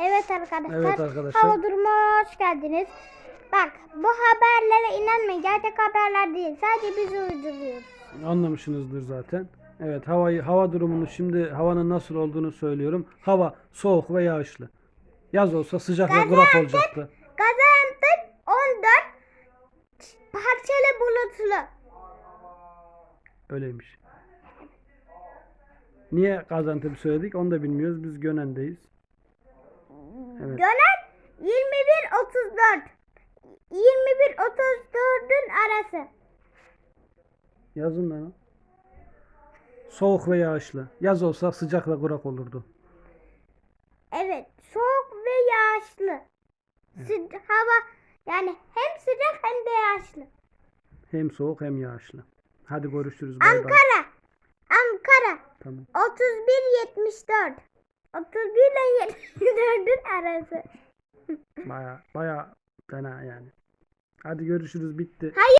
Evet arkadaşlar. Evet arkadaşlar. Hava durumuna hoş geldiniz. Bak bu haberlere inanmayın. Gerçek haberler değil. Sadece biz uyduruyoruz. Anlamışsınızdır zaten. Evet havayı hava durumunu şimdi havanın nasıl olduğunu söylüyorum. Hava soğuk ve yağışlı. Yaz olsa sıcak ve kurak olacaktı. Gaziantep 14 parçalı bulutlu. Öyleymiş. Niye Gaziantep'i söyledik onu da bilmiyoruz. Biz Gönen'deyiz. Dönem 21 34. 21 34'ün arası. Yazın lan. Soğuk ve yağışlı. Yaz olsa sıcak ve kurak olurdu. Evet, soğuk ve yağışlı. Sı- hava yani hem sıcak hem de yağışlı. Hem soğuk hem yağışlı. Hadi görüşürüz. Bay bay. Ankara. Ankara. Tamam. 31 74. 31 ile 74'ün arası. Baya baya fena yani. Hadi görüşürüz bitti. Hayır.